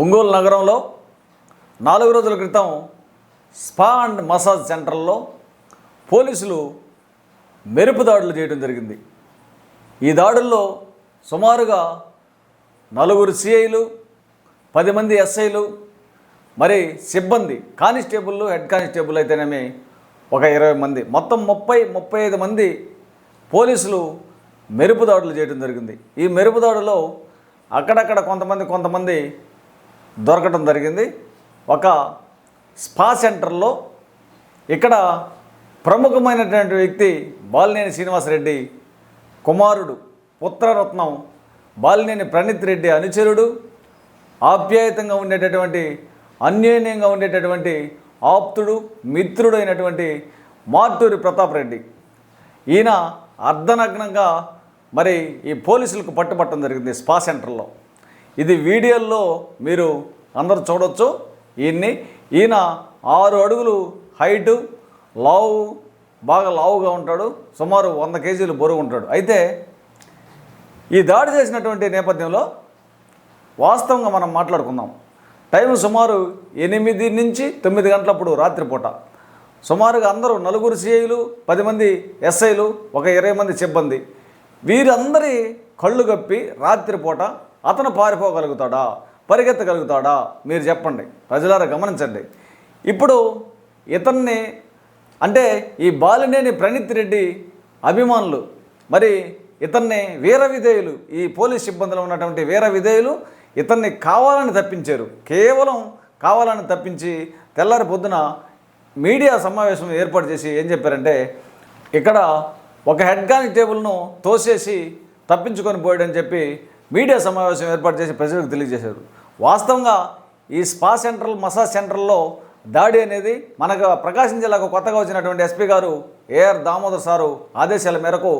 ఒంగోలు నగరంలో నాలుగు రోజుల క్రితం స్పా అండ్ మసాజ్ సెంటర్లో పోలీసులు మెరుపు దాడులు చేయడం జరిగింది. ఈ దాడుల్లో సుమారుగా నలుగురు సిఐలు పది మంది ఎస్ఐలు మరి సిబ్బంది కానిస్టేబుల్ హెడ్ కానిస్టేబుల్ అయితేనేమి ఒక ఇరవై మంది. మొత్తం ముప్పై ముప్పై ఐదు మంది పోలీసులు మెరుపు దాడులు చేయడం జరిగింది. ఈ మెరుపు దాడులో అక్కడక్కడ కొంతమంది కొంతమంది దొరకడం జరిగింది. ఒక స్పా సెంటర్లో ఇక్కడ ప్రముఖమైనటువంటి వ్యక్తి బాలినేని శ్రీనివాసరెడ్డి కుమారుడు పుత్రరత్నం బాలినేని ప్రణీత్ రెడ్డి అనుచరుడు ఆప్యాయతంగా ఉండేటటువంటి అన్యోన్యంగా ఉండేటటువంటి ఆప్తుడు మిత్రుడు అయినటువంటి మార్టూరి ప్రతాప్ రెడ్డి ఈయన అర్ధనగ్నంగా మరి ఈ పోలీసులకు పట్టుబట్టడం జరిగింది స్పా సెంటర్లో. ఇది వీడియోల్లో మీరు అందరు చూడొచ్చు. ఈయన్ని ఈయన ఆరు అడుగులు హైటు లావు బాగా లావుగా ఉంటాడు. సుమారు వంద కేజీలు బరువు ఉంటాడు. అయితే ఈ దాడి చేసినటువంటి నేపథ్యంలో వాస్తవంగా మనం మాట్లాడుకుందాం. టైం సుమారు ఎనిమిది నుంచి తొమ్మిది గంటలప్పుడు రాత్రిపూట. సుమారుగా అందరూ నలుగురు సిఐలు పది మంది ఎస్ఐలు ఒక ఇరవై మంది సిబ్బంది. వీరందరి కళ్ళు కప్పి రాత్రిపూట అతను పారిపోగలుగుతాడా? పరిగెత్తగలుగుతాడా? మీరు చెప్పండి. ప్రజలారా గమనించండి. ఇప్పుడు ఇతన్ని అంటే ఈ బాలినేని ప్రణీత్ రెడ్డి అభిమానులు మరి ఇతన్ని వీర విధేయులు ఈ పోలీస్ సిబ్బందిలో ఉన్నటువంటి వీర విధేయులు ఇతన్ని కావాలని తప్పించారు. కేవలం కావాలని తప్పించి తెల్లారి పొద్దున మీడియా సమావేశం ఏర్పాటు చేసి ఏం చెప్పారంటే ఇక్కడ ఒక హెడ్ కానిస్టేబుల్ను తోసేసి తప్పించుకొని పోయాడని చెప్పి మీడియా సమావేశం ఏర్పాటు చేసి ప్రజలకు తెలియజేశారు. వాస్తవంగా ఈ స్పా సెంటర్లు మసాజ్ సెంటర్లో దాడి అనేది మనకు ప్రకాశం జిల్లాకు కొత్తగా వచ్చినటువంటి ఎస్పీ గారు ఏఆర్ దామోదర్ సారు ఆదేశాల మేరకు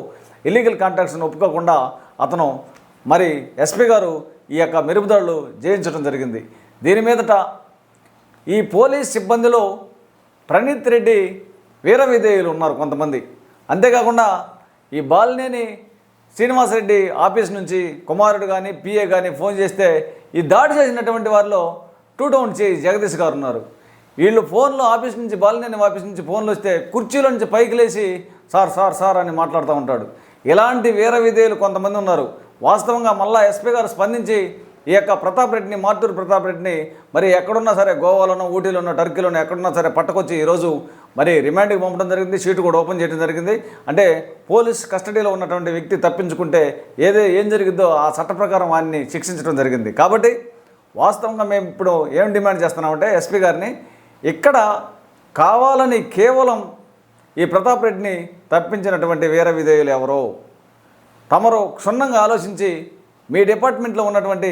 ఇల్లీగల్ కాంట్రాక్ట్స్ను ఒప్పుకోకుండా అతను మరి ఎస్పీ గారు ఈ యొక్క మెరుపుదాడులు జయించడం జరిగింది. దీని మీదట ఈ పోలీస్ సిబ్బందిలో ప్రణీత్ రెడ్డి వీర విధేయులు ఉన్నారు కొంతమంది. అంతేకాకుండా ఈ బాలినేని శ్రీనివాసరెడ్డి ఆఫీస్ నుంచి కుమారుడు కానీ పిఏ కానీ ఫోన్ చేస్తే ఈ దాడి చేసినటువంటి వారిలో టూ టౌన్ చేయి జగదీష్ గారు ఉన్నారు. వీళ్ళు ఫోన్లో ఆఫీస్ నుంచి బాలినేని ఆఫీస్ నుంచి ఫోన్లు వస్తే కుర్చీలో నుంచి పైకి లేచి సార్ సార్ సార్ అని మాట్లాడుతూ ఉంటాడు. ఇలాంటి వీర విధేయులు కొంతమంది ఉన్నారు. వాస్తవంగా మళ్ళా ఎస్పీ గారు స్పందించి ఈ యొక్క ప్రతాప్ రెడ్డిని మార్తూరు ప్రతాప్ రెడ్డిని మరి ఎక్కడున్నా సరే గోవాలోనో ఊటీలోనో టర్కీలోనో ఎక్కడున్నా సరే పట్టుకొచ్చి ఈరోజు మరి రిమాండ్కి పంపడం జరిగింది షీట్ కూడా ఓపెన్ చేయడం జరిగింది. అంటే పోలీస్ కస్టడీలో ఉన్నటువంటి వ్యక్తి తప్పించుకుంటే ఏదే ఏం జరిగిందో ఆ చట్ట ప్రకారం వారిని శిక్షించడం జరిగింది. కాబట్టి వాస్తవంగా మేము ఇప్పుడు ఏం డిమాండ్ చేస్తున్నామంటే ఎస్పీ గారిని ఇక్కడ కావాలని కేవలం ఈ ప్రతాప్ రెడ్డిని తప్పించినటువంటి వీర విధేయులు ఎవరో తమరు క్షుణ్ణంగా ఆలోచించి మీ డిపార్ట్మెంట్లో ఉన్నటువంటి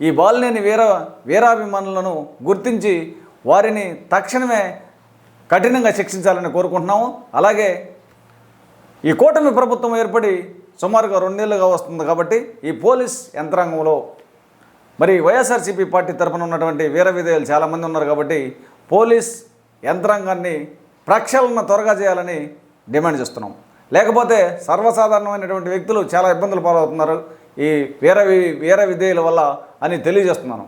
ఈ బాలినేని వీర వీరాభిమానులను గుర్తించి వారిని తక్షణమే కఠినంగా శిక్షించాలని కోరుకుంటున్నాము. అలాగే ఈ కూటమి ప్రభుత్వం ఏర్పడి సుమారుగా రెండేళ్ళుగా వస్తుంది కాబట్టి ఈ పోలీస్ యంత్రాంగంలో మరి వైఎస్ఆర్సీపీ పార్టీ తరఫున ఉన్నటువంటి వీర విధేయులు చాలామంది ఉన్నారు కాబట్టి పోలీస్ యంత్రాంగాన్ని ప్రక్షాళన త్వరగా చేయాలని డిమాండ్ చేస్తున్నాం. లేకపోతే సర్వసాధారణమైనటువంటి వ్యక్తులు చాలా ఇబ్బందులు పాలవుతున్నారు ఈ వీర వీర విధేయుల వల్ల అని తెలియజేస్తున్నాను.